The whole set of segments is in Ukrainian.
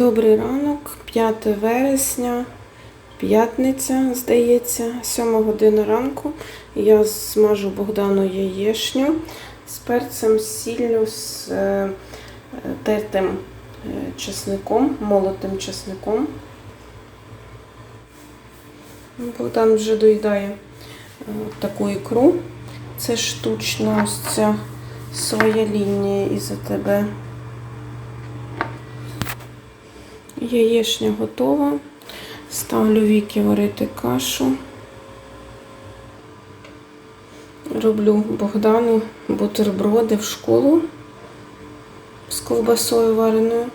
Добрий ранок, 5 вересня, п'ятниця, здається, 7 година ранку. Я смажу Богдану яєшню з перцем, сіллю, з е, тертим е, чесником, молотим чесником. Богдан вже доїдає е, таку ікру. Це штучна ось ця своя лінія із АТБ. Яєшня готова. Ставлю віки варити кашу. Роблю Богдану бутерброди в школу з ковбасою вареною.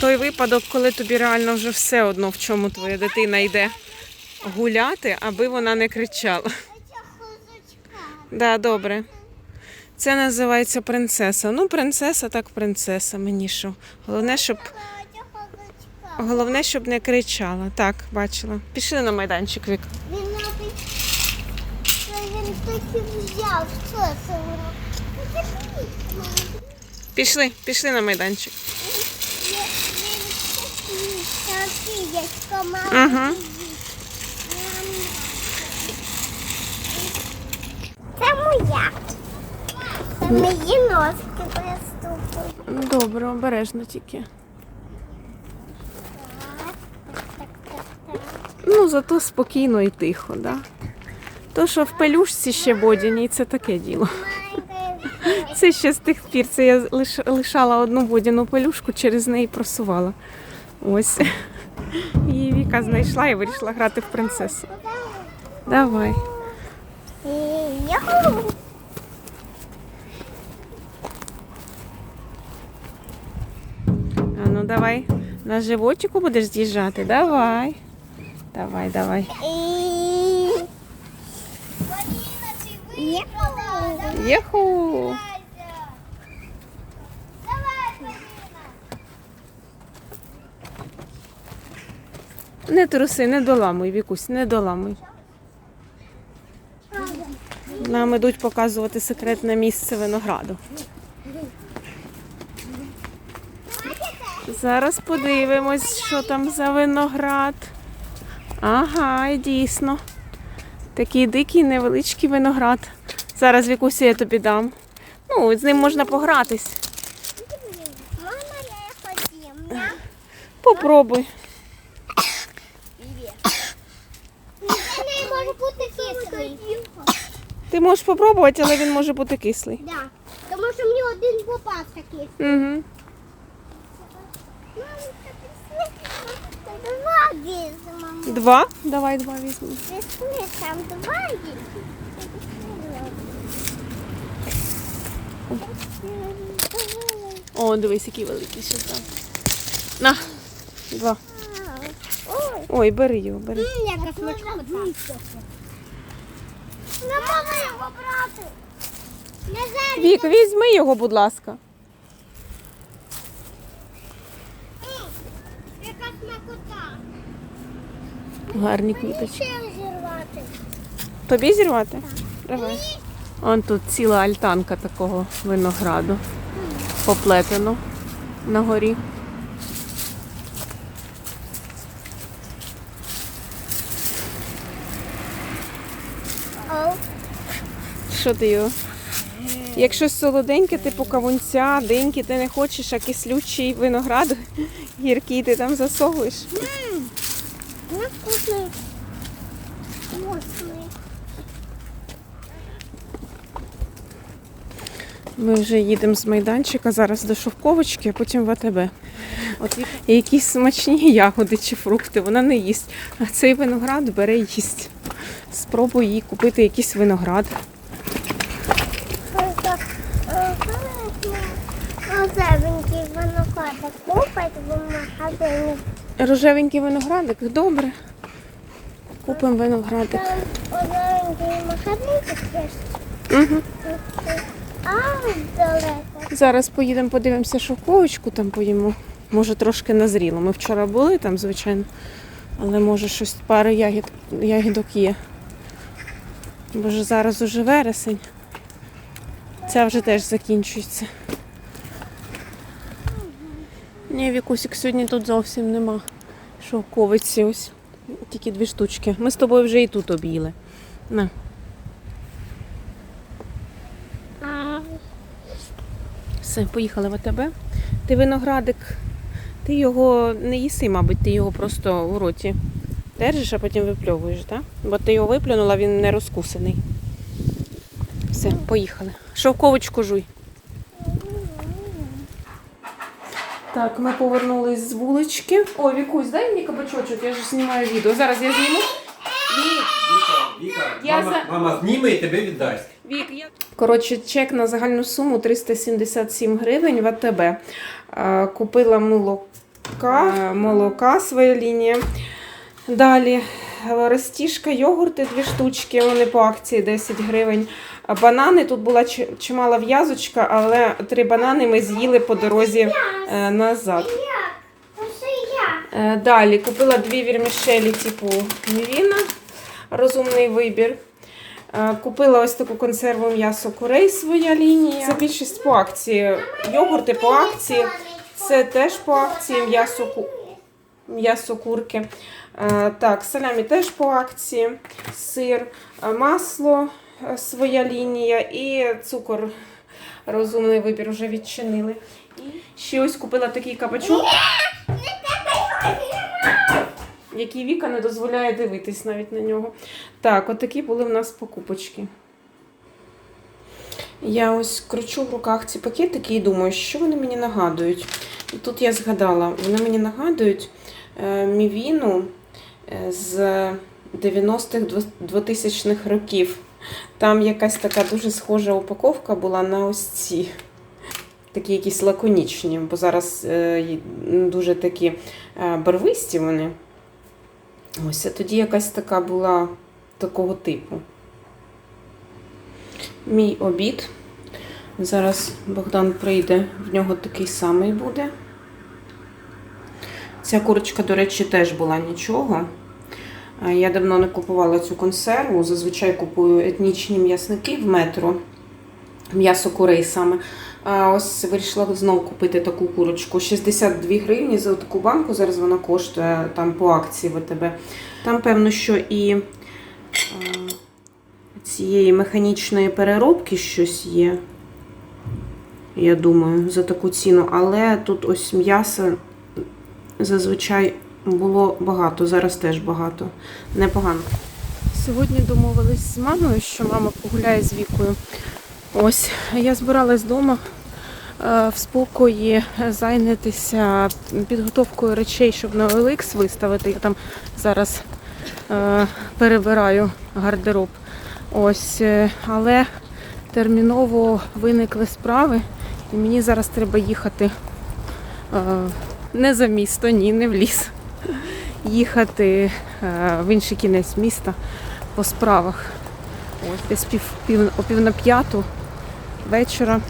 Той випадок, коли тобі реально вже все одно, в чому твоя дитина йде гуляти, аби вона не кричала. Да, добре. Це називається принцеса. Ну, принцеса, так принцеса, мені що. Головне, щоб, головне, щоб не кричала. Так, бачила. Пішли на майданчик, Вік. Він взяв. Пішли, пішли на майданчик. Ага. Це моя. Мої носки приступили. Добре, обережно тільки. Ну, зато спокійно і тихо, да? То, що в пелюшці ще бодяній, це таке діло. Це ще з тих пір. Це я лишала одну водяну пелюшку, через неї просувала. Ось. Її Віка знайшла і вирішила грати в принцесу. Давай. І Яху. А давай. На животику будеш з'їжджати. Давай. Давай, давай. Єху! Не труси, не доламуй, Вікусь, не доламуй. Нам ідуть показувати секретне місце винограду. Зараз подивимось, що там за виноград. Ага, і дійсно. Такий дикий невеличкий виноград. Зараз Вікусі я тобі дам. Ну, з ним можна погратись. Мама, я ходім. Попробуй. Це може бути кислий. Ти можеш попробувати, але він може бути кислий. Да. Тому що мені один попався кислий. Угу. Два візьмемо. Два? Давай два візьмемо. Пішли, там два є. О, дивись, який великий ще там. На. Два. Ой, бери його, бери. яка. Не його брати. Вік, візьми його, будь ласка. Гарні квіточки. Ще зірвати. Тобі зірвати? Давай. Он тут ціла альтанка такого винограду. Поплетено на горі. Що ти його? Якщо солоденьке, типу кавунця, деньки ти не хочеш, а кислючий виноград гіркий ти там засовуєш. вкусний. Ми вже їдемо з майданчика зараз до Шовковочки, а потім в АТБ. От якісь смачні ягоди чи фрукти, вона не їсть. А цей виноград бере їсть. Спробуй їй купити якийсь виноград. Просто е, розовенький виноградик купить в магазині. Рожевенький виноградик, добре. Купимо виноградик. Там розовенький магазинчик є. Угу. А, далеко. Зараз поїдемо, подивимося шовковочку, там поїмо. Може трошки назріло. Ми вчора були там, звичайно. Але може щось пари ягід, ягідок є. Бо ж зараз уже вересень. Ця вже теж закінчується. Ні, Вікусік сьогодні тут зовсім нема. Шовковиці ось. Тільки дві штучки. Ми з тобою вже і тут об'їли. На. Все, поїхали в АТБ. Ти виноградик, ти його не їси, мабуть, ти його просто у роті держиш, а потім випльовуєш, так? Бо ти його виплюнула, він не розкусений. Все, поїхали. Шовковочку жуй. Так, ми повернулись з вулички. О, Вікусь, дай мені кабачочок, я ж знімаю відео. Зараз я зніму. Вік, Віка, Віка, Я мама, за- мама зніме і тебе віддасть. Вік, я... Коротше, чек на загальну суму 377 гривень в АТБ. Е, Купила молока, е, молока своя лінія. Далі е, ростішка, йогурти дві штучки, вони по акції 10 гривень. Банани, тут була чимала в'язочка, але три банани ми з'їли по дорозі е, назад. Е, Далі купила дві вірмішелі типу Мівіна. Розумний вибір. Е, Купила ось таку консерву м'ясо курей своя лінія. Це більшість по акції. Йогурти по акції. Це теж по акції м'ясо ку... м'ясо курки. Так, салямі теж по акції. Сир, масло своя лінія і цукор. Розумний вибір вже відчинили. Ще ось купила такий кабачок який Віка не дозволяє дивитись навіть на нього. Так, отакі були в нас покупочки. Я ось кручу в руках ці пакетики і думаю, що вони мені нагадують. І тут я згадала, вони мені нагадують е, мівіну е, з 90-х 2000-х років. Там якась така дуже схожа упаковка була на ось ці. Такі якісь лаконічні, бо зараз е, дуже такі е, барвисті вони. Ось, а тоді якась така була такого типу. Мій обід. Зараз Богдан прийде, в нього такий самий буде. Ця курочка, до речі, теж була нічого. Я давно не купувала цю консерву. Зазвичай купую етнічні м'ясники в метро. М'ясо курей саме. А ось вирішила знову купити таку курочку. 62 гривні за таку банку. Зараз вона коштує там по акції ВТБ. Там, певно, що і цієї механічної переробки щось є. Я думаю, за таку ціну. Але тут ось м'яса зазвичай було багато, зараз теж багато. Непогано. Сьогодні домовились з мамою, що мама погуляє з вікою. Ось, я збиралась вдома е, в спокої зайнятися підготовкою речей, щоб на OLX виставити. Я там зараз е, перебираю гардероб. Ось, е, але терміново виникли справи, і мені зараз треба їхати не за місто, ні, не в ліс. Їхати е, в інший кінець міста по справах. Ось десь пів, пів, о пів на п'яту вечора.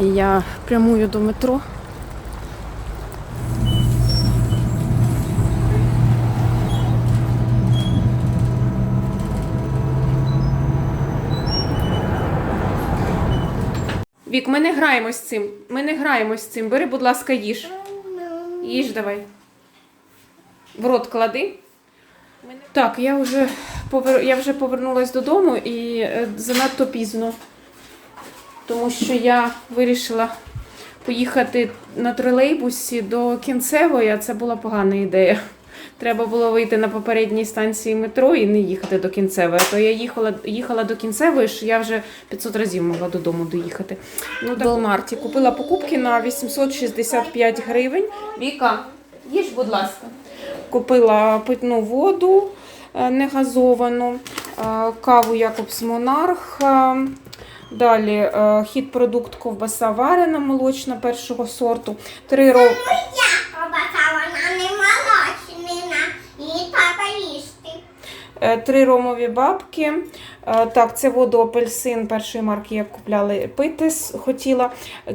І я прямую до метро. Вік, ми не граємо з цим. Ми не граємо з цим. Бери, будь ласка, їж. Їж давай. В рот клади. Так, я вже повер... я вже повернулася додому і е, занадто пізно. Тому що я вирішила поїхати на тролейбусі до кінцевої, а це була погана ідея. Треба було вийти на попередній станції метро і не їхати до кінцевої. А то я їхала, їхала до кінцевої, що я вже 500 разів могла додому доїхати. Ну, в Белмарті купила покупки на 865 гривень. Віка, їж, будь ласка. Купила питну воду е, негазовану, е, каву Якобс Монарх. е, Далі хід продукт ковбаса варена молочна першого сорту. Три ро... Ковбаса, вона не молочнина. Її треба їсти. Е, Три ромові бабки. Е, Так, це воду апельсин першої марки я купляла пити хотіла.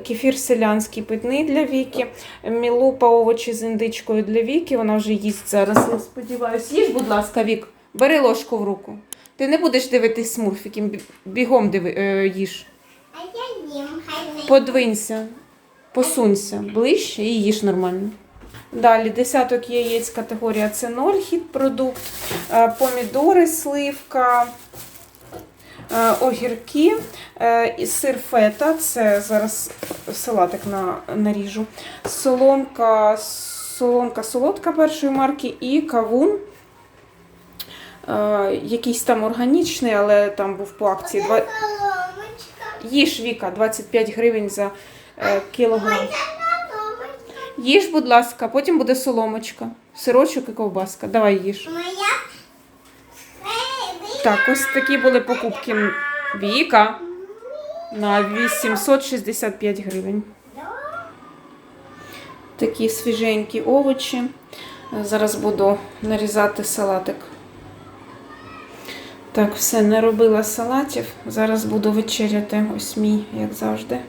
Кефір селянський питний для Віки. Мілупа овочі з індичкою для Віки. Вона вже їсть зараз, я сподіваюся. Їж, будь ласка, Вік, бери ложку в руку. Ти не будеш дивитись смурфіків, бігом диви, е, їж. Подвинься. Посунься ближче і їж нормально. Далі десяток яєць категорія це 0 хід продукт, Е, помідори, сливка, е, огірки, е, сир фета, це зараз салатик на, наріжу, соломка, соломка солодка першої марки і кавун. Якийсь там органічний, але там був по акції. Їж Віка 25 гривень за кілограм. Їж, будь ласка, потім буде соломочка, сирочок і ковбаска. Давай їж. Так, ось такі були покупки Віка на 865 гривень. Такі свіженькі овочі. Зараз буду нарізати салатик. Так, все, не робила салатів. Зараз буду вечеряти. Ось мій, як завжди.